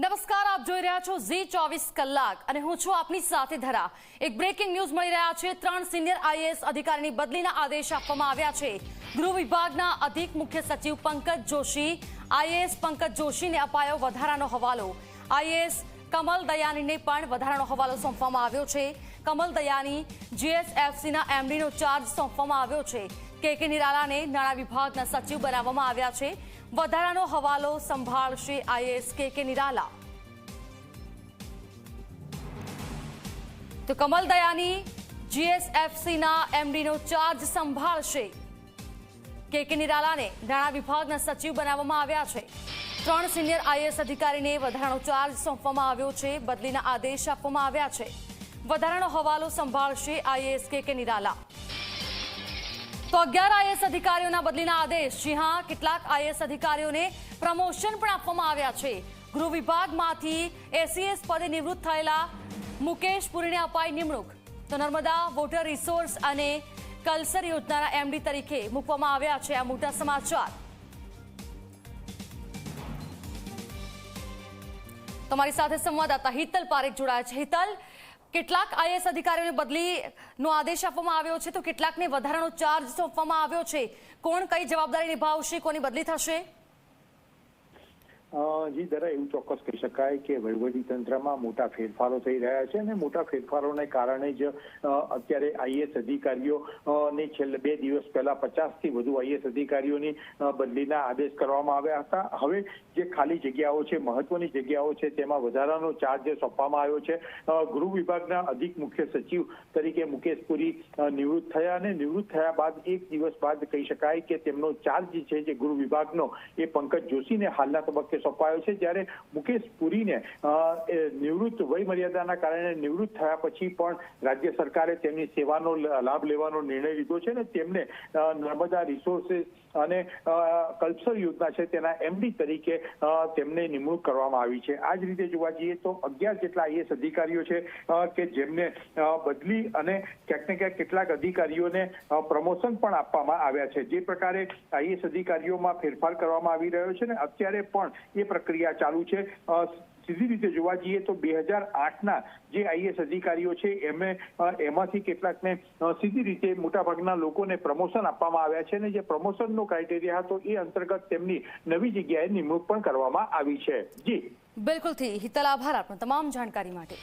નમસ્કાર, આપ જોઈ રહ્યા છો ઝી ચોવીસ કલાક અને હું છું આપની સાથે ધરા. એક બ્રેકિંગ ન્યૂઝ મળી રહ્યા છે. ત્રણ સિનિયર આઈએએસ અધિકારીની બદલીના આદેશ આપવામાં આવ્યા છે. ગૃહ વિભાગના અધિક મુખ્ય સચિવ પંકજ જોશી આઈએએસ પંકજ જોશીને અપાયો વધારાનો હવાલો. આઈએએસ કમલ દયાનીને પણ વધારાનો હવાલો સોંપવામાં આવ્યો છે. કમલ દયાની જીએસએફસીના એમડીનો ચાર્જ સોંપવામાં આવ્યો છે. કે કે નિરાલાને નાણાં વિભાગના સચિવ બનાવવામાં આવ્યા છે. વધારાનો હવાલો સંભાળશે આઈએએસ કે કે નિરાલા. તો કમલ દયાની જીએસએફસીના એમડીનો ચાર્જ સંભાળશે. કે કે નિરાલાને નાણાં વિભાગના સચિવ બનાવવામાં આવ્યા છે. ત્રણ સિનિયર આઈએએસ અધિકારીને વધારાનો ચાર્જ સોંપવામાં આવ્યો છે. બદલીના આદેશ આપવામાં આવ્યા છે. વધારાનો હવાલો સંભાળશે આઈએએસ કે કે નિરાલા. તો અગિયાર આઈએસ અધિકારીઓના બદલીના આદેશ. જી હા, કેટલાક આઈએસ અધિકારીઓને પ્રમોશન પણ આપવામાં આવ્યા છે. ગૃહ વિભાગમાંથી એસીએસ પદે નિવૃત્ત થયેલા મુકેશ પુરીને અપાઈ નિમણૂક. તો નર્મદા વોટર રિસોર્સ અને કલ્સર યોજનાના એમડી તરીકે મૂકવામાં આવ્યા છે આ મોટા સમાચાર. તમારી સાથે સંવાદદાતા હિતલ પારેખ જોડાયા છે. હિતલ કેટલાક આઈએસ અધિકારીઓને બદલીનો આદેશ આપવામાં આવ્યો છે તો કેટલાકને વધારાનો ચાર્જ સોંપવામાં આવ્યો છે. કોણ કઈ જવાબદારી નિભાવશે, કોની બદલી થશે? જી દરા એવું ચોક્કસ કહી શકાય કે વહીવટી તંત્રમાં મોટા ફેરફારો થઈ રહ્યા છે અને મોટા ફેરફારોને કારણે જ અત્યારે આઈએસ અધિકારીઓ ને છેલ્લે બે દિવસ પહેલા પચાસથી વધુ આઈએસ અધિકારીઓની બદલીના આદેશ કરવામાં આવ્યા હતા. હવે જે ખાલી જગ્યાઓ છે, મહત્વની જગ્યાઓ છે, તેમાં વધારાનો ચાર્જ સોંપવામાં આવ્યો છે. ગૃહ વિભાગના અધિક મુખ્ય સચિવ તરીકે મુકેશ પુરી નિવૃત્ત થયા અને નિવૃત્ત થયા બાદ એક દિવસ બાદ કહી શકાય કે તેમનો ચાર્જ છે જે ગૃહ વિભાગનો, એ પંકજ જોશીને હાલના તબક્કે સોંપાયો છે જ્યારે મુકેશ પુરીને નિવૃત્ત વય મર્યાદાના કારણે નિવૃત્ત થયા પછી પણ રાજ્ય સરકારે તેમની સેવાનો લાભ લેવાનો નિર્ણય લીધો છે ને તેમને નર્મદા રિસોર્સિસ અને કલ્પસર યોજના છે તેના એમડી તરીકે તેમને નિમણૂક કરવામાં આવી છે. આ જ રીતે જોવા જઈએ તો અગિયાર જેટલા આઈએસ અધિકારીઓ છે કે જેમને બદલી અને ક્યાંક ને ક્યાંક કેટલાક અધિકારીઓને પ્રમોશન પણ આપવામાં આવ્યા છે. જે પ્રકારે આઈએસ અધિકારીઓમાં ફેરફાર કરવામાં આવી રહ્યો છે ને અત્યારે પણ એ પ્રક્રિયા ચાલુ છે. સીધી રીતે જોવા જઈએ તો બે હજાર આઠના જે આઈએસ અધિકારીઓ છે એમને એમાંથી કેટલાકને સીધી રીતે મોટાભાગના લોકોને પ્રમોશન આપવામાં આવ્યા છે અને જે પ્રમોશનનો ક્રાઇટેરિયા હતો એ અંતર્ગત તેમની નવી જગ્યાએ નિમણૂક પણ કરવામાં આવી છે. જી. બિલકુલથી હિતલ આભાર આપનો તમામ જાણકારી માટે.